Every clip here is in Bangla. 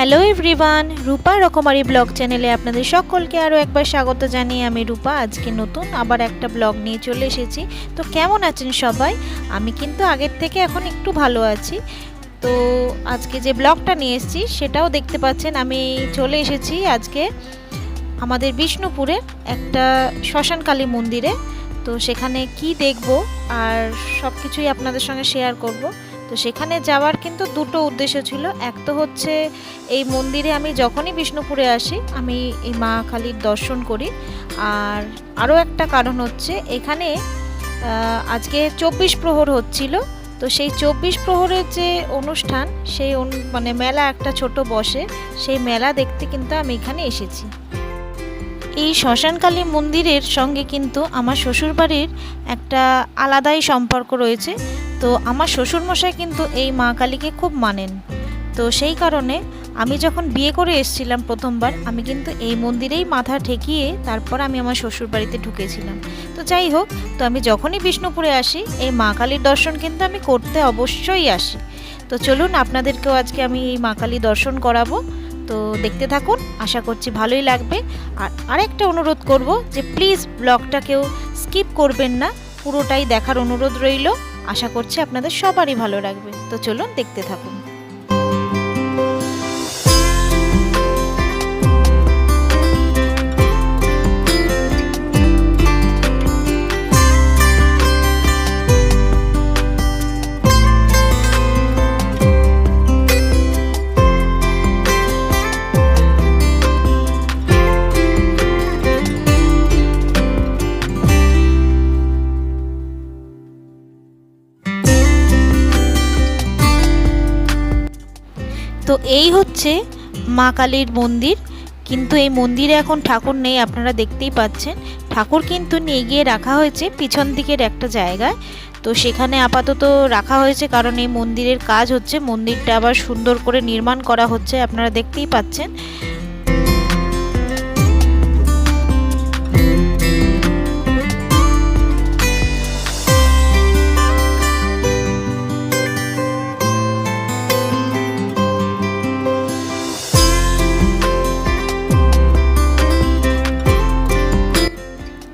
হ্যালো এভরিওয়ান রূপা রকমারি ব্লগ চ্যানেলে আপনাদের সকলকে আরও একবার স্বাগত জানিয়ে আমি রূপা। আজকে নতুন আবার একটা ব্লগ নিয়ে চলে এসেছি। তো কেমন আছেন সবাই? আমি কিন্তু আগের থেকে এখন একটু ভালো আছি। তো আজকে যে ব্লগটা নিয়ে এসেছি সেটাও দেখতে পাচ্ছেন, আমি চলে এসেছি আজকে আমাদের বিষ্ণুপুরে একটা শ্মশানকালী মন্দিরে। তো সেখানে কি দেখব আর সব কিছুই আপনাদের সঙ্গে শেয়ার করব। তো সেখানে যাওয়ার কিন্তু দুটো উদ্দেশ্য ছিল। এক তো হচ্ছে এই মন্দিরে আমি যখনই বিষ্ণুপুরে আসি, আমি এই মা কালীর দর্শন করি। আর আরও একটা কারণ হচ্ছে এখানে আজকে চব্বিশ প্রহর হচ্ছিল। তো সেই চব্বিশ প্রহরের যে অনুষ্ঠান, সেই মানে মেলা একটা ছোট বসে, সেই মেলা দেখতে কিন্তু আমি এখানে এসেছি। এই শ্মশানকালী মন্দিরের সঙ্গে কিন্তু আমার শ্বশুরবাড়ির একটা আলাদাই সম্পর্ক রয়েছে। তো আমার শ্বশুরমশাই কিন্তু এই মা কালীকে খুব মানেন। তো সেই কারণে আমি যখন বিয়ে করে এসেছিলাম প্রথমবার, আমি কিন্তু এই মন্দিরেই মাথা ঠেকিয়ে তারপর আমি আমার শ্বশুর বাড়িতে ঢুকেছিলাম। তো যাই হোক, তো আমি যখনই বিষ্ণুপুরে আসি, এই মা কালীর দর্শন কিন্তু আমি করতে অবশ্যই আসি। তো চলুন, আপনাদেরকেও আজকে আমি এই মা কালী দর্শন করাবো। তো দেখতে থাকুন, আশা করছি ভালোই লাগবে। আর আরেকটা অনুরোধ করব যে, প্লিজ ব্লগটা কেউ স্কিপ করবেন না, পুরোটাই দেখার অনুরোধ রইল। আশা করছি আপনাদের সবারই ভালো লাগবে। তো চলুন দেখতে থাকুন। তো এই হচ্ছে মা কালীর মন্দির। কিন্তু এই মন্দিরে এখন ঠাকুর নেই, আপনারা দেখতেই পাচ্ছেন। ঠাকুর কিন্তু নিয়ে গিয়ে রাখা হয়েছে পিছন দিকের একটা জায়গায়। তো সেখানে আপাতত রাখা হয়েছে কারণ এই মন্দিরের কাজ হচ্ছে, মন্দিরটা আবার সুন্দর করে নির্মাণ করা হচ্ছে, আপনারা দেখতেই পাচ্ছেন।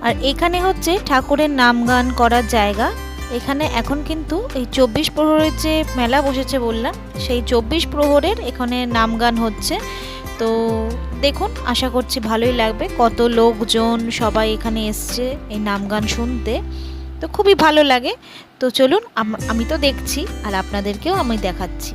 আর এখানে হচ্ছে ঠাকুরের নাম গান করার জায়গা। এখানে এখন কিন্তু এই চব্বিশ প্রহরের যে মেলা বসেছে বললাম, সেই চব্বিশ প্রহরের এখানে নাম গান হচ্ছে। তো দেখুন, আশা করছি ভালোই লাগবে। কত লোকজন সবাই এখানে এসছে এই নাম গান শুনতে। তো খুবই ভালো লাগে। তো চলুন আমি তো দেখছি আর আপনাদেরকেও আমি দেখাচ্ছি।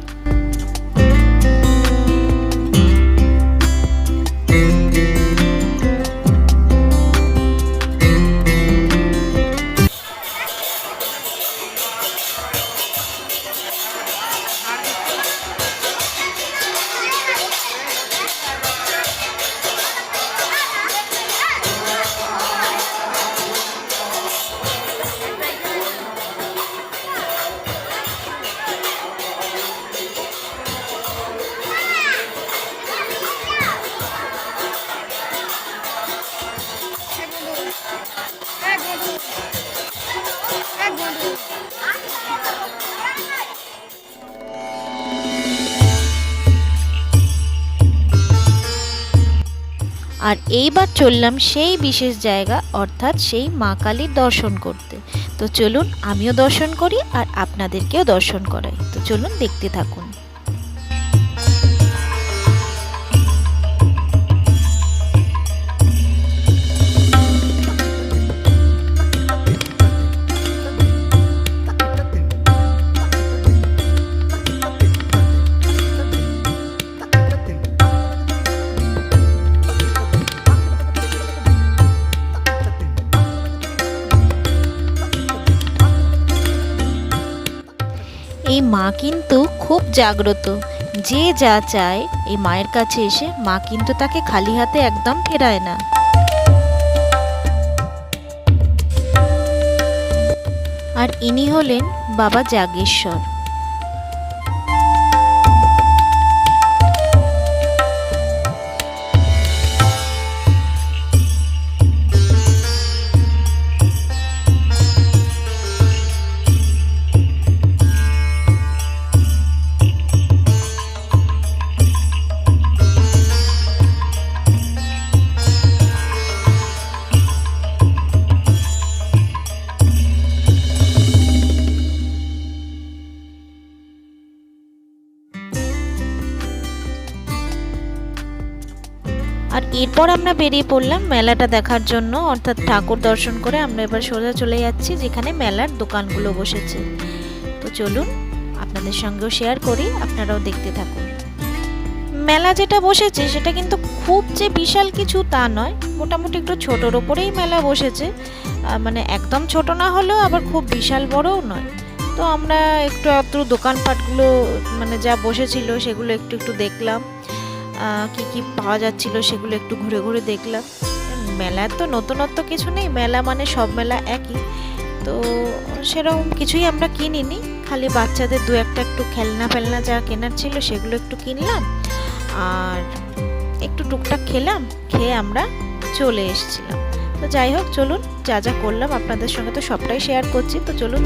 আর এইবার চললাম সেই বিশেষ জায়গা, অর্থাৎ সেই মা কালীর দর্শন করতে। তো চলুন আমিও দর্শন করি আর আপনাদেরকেও দর্শন করাই। তো চলুন দেখতে থাকুন। এই মা কিন্তু খুব জাগ্রত। যে যা চায়, এই মায়ের কাছে এসে মা কিন্তু তাকে খালি হাতে একদম ফেরায় না। আর ইনি হলেন বাবা জাগেশ্বর। এরপর আমরা বেরিয়ে পড়লাম মেলাটা দেখার জন্য, অর্থাৎ ঠাকুর দর্শন করে আমরা এবার সোজা চলে যাচ্ছি, যেখানে মেলার দোকানগুলো বসেছে। তো চলুন, আপনাদের সঙ্গেও শেয়ার করি, আপনারাও দেখতে থাকুন। মেলা যেটা বসেছে, সেটা কিন্তু খুব যে বিশাল কিছু তা নয়। মোটামুটি একটু ছোটোর ওপরেই মেলা বসেছে। মানে একদম ছোট না হলেও আবার খুব বিশাল বড়ও নয়। তো আমরা একটু একটু দোকানপাটগুলো মানে যা বসেছিল, সেগুলো একটু একটু দেখলাম। কি কি পাওয়া যাচ্ছিল সেগুলো একটু ঘুরে ঘুরে দেখলাম। মেলার তো নতুনত্ব কিছু নেই, মেলা মানে সব মেলা একই। তো সেরকম কিছুই আমরা কিনিনি, খালি বাচ্চাদের দু একটা একটু খেলনা ফেলনা যা কেনার ছিল সেগুলো একটু কিনলাম। আর একটু টুকটাক খেলাম, খেয়ে আমরা চলে এসেছিলাম। তো যাই হোক, চলুন যা যা করলাম আপনাদের সঙ্গে তো সবটাই শেয়ার করছি, তো চলুন।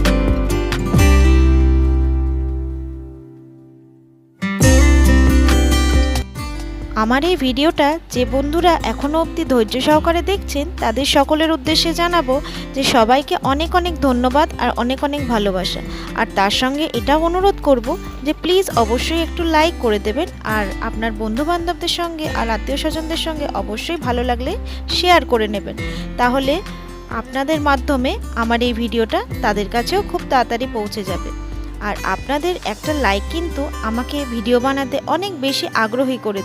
আমার এই ভিডিওটা যে বন্ধুরা এখনও অবধি ধৈর্য সহকারে দেখছেন, তাদের সকলের উদ্দেশ্যে জানাব যে সবাইকে অনেক অনেক ধন্যবাদ আর অনেক অনেক ভালোবাসা। আর তার সঙ্গে এটাও অনুরোধ করব যে প্লিজ অবশ্যই একটু লাইক করে দেবেন আর আপনার বন্ধু বান্ধবদের সঙ্গে আর আত্মীয় স্বজনদের সঙ্গে অবশ্যই ভালো লাগলে শেয়ার করে নেবেন। তাহলে আপনাদের মাধ্যমে আমার এই ভিডিওটা তাদের কাছেও খুব তাড়াতাড়ি পৌঁছে যাবে। আর আপনাদের একটা লাইক কিন্তু আমাকে ভিডিও বানাতে অনেক বেশি আগ্রহী করে